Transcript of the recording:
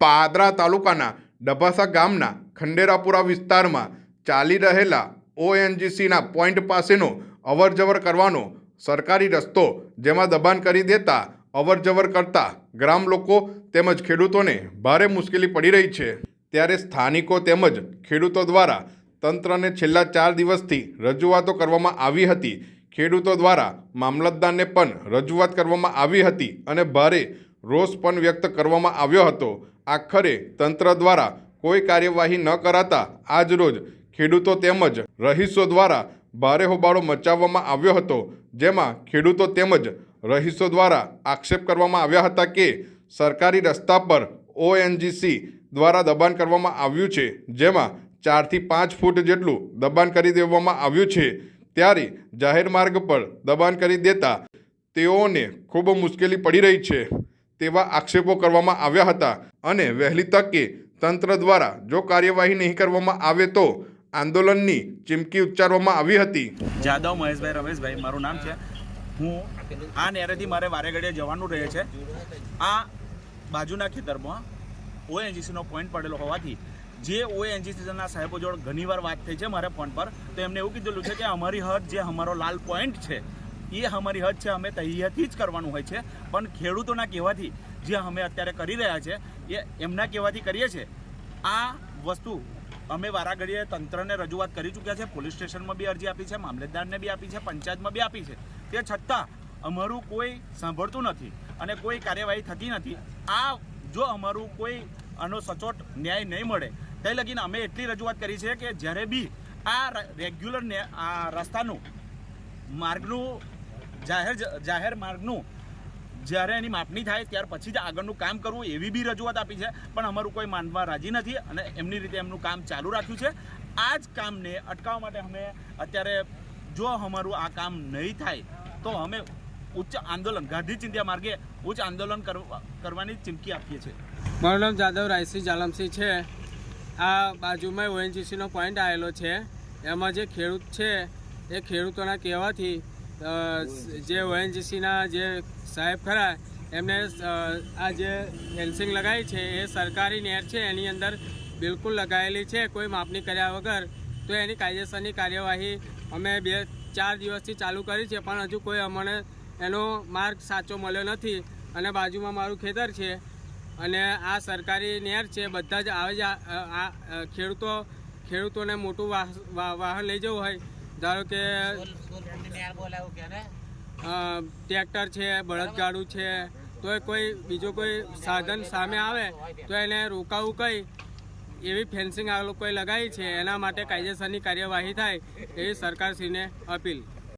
પાદરા તાલુકાના ડભાસા ગામના ખંડેરાપુરા વિસ્તારમાં ચાલી રહેલા ઓએનજીસીના પોઈન્ટ પાસેનો અવરજવર કરવાનો સરકારી રસ્તો જેમાં દબાણ કરી દેતા અવરજવર કરતા ગ્રામ લોકો તેમજ ખેડૂતોને ભારે મુશ્કેલી પડી રહી છે. ત્યારે સ્થાનિકો તેમજ ખેડૂતો દ્વારા તંત્રને છેલ્લા ચાર દિવસથી રજૂઆતો કરવામાં આવી હતી. ખેડૂતો દ્વારા મામલતદારને પણ રજૂઆત કરવામાં આવી હતી અને ભારે રોષ પણ વ્યક્ત કરવામાં આવ્યો હતો. આખરે તંત્ર દ્વારા કોઈ કાર્યવાહી ન કરાતા આજરોજ ખેડૂતો તેમજ રહીશો દ્વારા ભારે હોબાળો મચાવવામાં આવ્યો હતો. જેમાં ખેડૂતો તેમજ રહીશો દ્વારા આક્ષેપ કરવામાં આવ્યા હતા કે સરકારી રસ્તા પર ઓએનજીસી દ્વારા દબાણ કરવામાં આવ્યું છે. જેમાં ચારથી પાંચ ફૂટ જેટલું દબાણ કરી દેવામાં આવ્યું છે. ત્યારે જાહેર માર્ગ પર દબાણ કરી દેતા તેઓને ખૂબ મુશ્કેલી પડી રહી છે. તેવા આક્ષેપો કરવામાં આવ્યા હતા અને વહેલી તકે તંત્ર દ્વારા જો કાર્યવાહી નહીં કરવામાં આવે તો આંદોલનની ચીમકી ઉચ્ચારવામાં આવી હતી. જાદવ મહેશભાઈ રમેશભાઈ, મારું નામ છે. હું આ નેરેથી મારે વારેઘડીએ જવાનું રહે છે. આ બાજુના ખેતરમાં ઓએનજીસીનો પોઈન્ટ પડેલો હોવાથી જે ઓએનજીસીના સાહેબો જોડે ઘણીવાર વાત થઈ છે મારે ફોન પર, તો એમને એવું કીધેલું છે કે અમારી હદ જે અમારો લાલ પોઈન્ટ છે. એ અમારી હદ છે, અમે તૈયારથી જ કરવાનું હોય છે. પણ ખેડૂતોના કહેવાથી જે અમે અત્યારે કરી રહ્યા છે, એ એમના કહેવાથી કરીએ છીએ આ વસ્તુ અમે વારાઘડીએ તંત્રને રજૂઆત કરી ચૂક્યા છે, પોલીસ સ્ટેશનમાં બી અરજી આપી છે, મામલતદારને બી આપી છે, પંચાયતમાં બી આપી છે. તે છતાં અમારું કોઈ સાંભળતું નથી અને કોઈ કાર્યવાહી થતી નથી. આ જો અમારું કોઈ આનો સચોટ ન્યાય નહીં મળે તે લગીને અમે એટલી રજૂઆત કરી છે કે જ્યારે બી આ રેગ્યુલર આ રસ્તાનું માર્ગનું જાહેર જાહેર માર્ગનું જ્યારે એની માપણી થાય ત્યાર પછી જ આગળનું કામ કરવું એવી બી રજૂઆત આપી છે. પણ અમારું કોઈ માનવા રાજી નથી અને એમની રીતે એમનું કામ ચાલુ રાખ્યું છે. આ જ કામને અટકાવવા માટે અમે અત્યારે જો અમારું આ કામ નહીં થાય તો અમે ઉચ્ચ આંદોલન, ગાંધી ચિંતા માર્ગે ઉચ્ચ આંદોલન કરવા કરવાની ચીમકી આપીએ છીએ. મારું નામ જાદવ રાયસિંહ જાલમસિંહ છે. આ બાજુમાં ઓએનજીસીનો પોઈન્ટ આવેલો છે. એમાં જે ખેડૂત છે, એ ખેડૂતોના કહેવાથી જે ઓએનજીસીના જે સાહેબ ખરા, એમને આ જે ફેન્સિંગ લગાવી છે એ સરકારી નેર છે, એની અંદર બિલકુલ લગાવેલી છે, કોઈ માપણી કર્યા વગર. તો એની કાયદેસરની કાર્યવાહી અમે બે, ચાર દિવસથી ચાલુ કરી છે, પણ હજુ કોઈ અમને એનો માર્ગ સાચો મળ્યો નથી. અને બાજુમાં મારું ખેતર છે અને આ સરકારી નેર છે, બધા જ આવે જ ખેડૂતો, ખેડૂતોને મોટું વાહ- વાહ- વાહન લઈ જવું હોય ધારો કે ટ્રેક્ટર છે બળદગાડું છે તો એ કોઈ બીજું કોઈ સાધન સામે આવે તો એને રોકાવું કઈ? એવી ફેન્સિંગ આ લોકોએ લગાવી છે એના માટે કાયદેસરની કાર્યવાહી થાય એવી સરકારશ્રીને અપીલ.